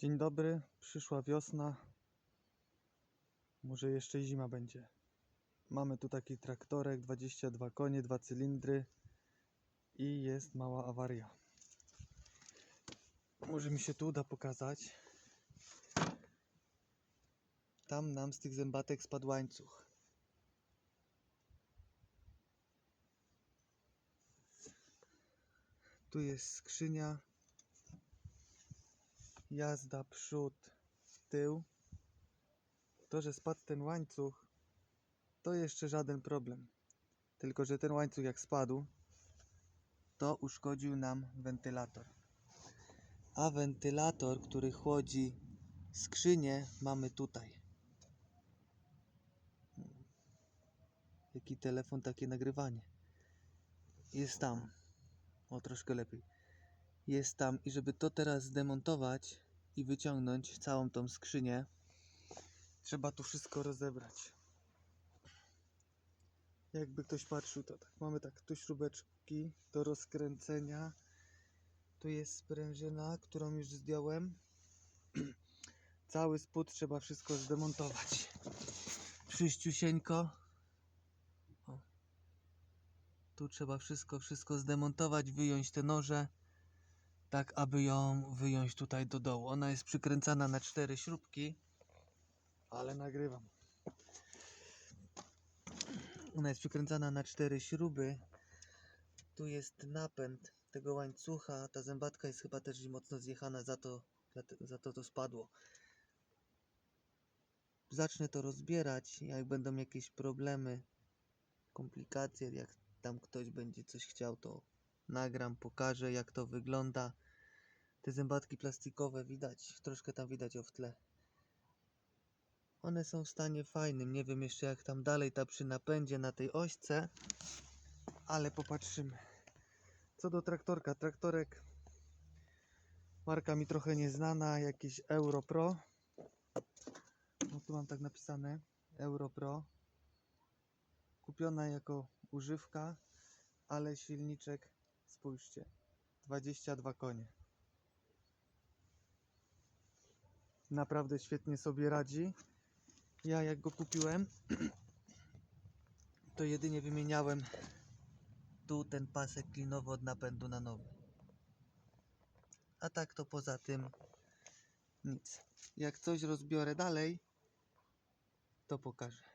Dzień dobry, przyszła wiosna. Może jeszcze zima będzie. Mamy tu taki traktorek, 22 konie, dwa cylindry i jest mała awaria. Może mi się tu uda pokazać. Tam nam z tych zębatek spadł łańcuch. Tu jest skrzynia, jazda przód, tył. To, że spadł ten łańcuch, to jeszcze żaden problem. Tylko, że ten łańcuch jak spadł, to uszkodził nam wentylator. A wentylator, który chłodzi skrzynię, mamy tutaj. Jaki telefon, takie nagrywanie. Jest tam. O, troszkę lepiej jest tam i żeby to teraz zdemontować i wyciągnąć całą tą skrzynię, trzeba tu wszystko rozebrać. Jakby ktoś patrzył, to tak mamy tak tu śrubeczki do rozkręcenia. Tu jest sprężyna, którą już zdjąłem. Cały spód trzeba wszystko zdemontować. Przyściusieńko. Tu trzeba wszystko, wszystko zdemontować, wyjąć te noże tak aby ją wyjąć tutaj do dołu. Ona jest przykręcana na cztery śrubki, ale nagrywam. Ona jest przykręcana na cztery śruby. Tu jest napęd tego łańcucha. Ta zębatka jest chyba też mocno zjechana, za to, za to to spadło. Zacznę to rozbierać, jak będą jakieś problemy, komplikacje, jak tam ktoś będzie coś chciał, to nagram, pokażę jak to wygląda. Te zębatki plastikowe widać, troszkę tam widać o w tle. One są w stanie fajnym, nie wiem jeszcze jak tam dalej ta przy napędzie na tej ośce, ale popatrzymy. Co do traktorka, traktorek marka mi trochę nieznana, jakiś Euro Pro. No tu mam tak napisane Euro Pro. Kupiona jako używka, ale silniczek Spójrzcie, 22 konie. Naprawdę świetnie sobie radzi. Ja jak go kupiłem, to jedynie wymieniałem tu ten pasek klinowy od napędu na nowy. A tak to poza tym nic. Jak coś rozbiorę dalej, to pokażę.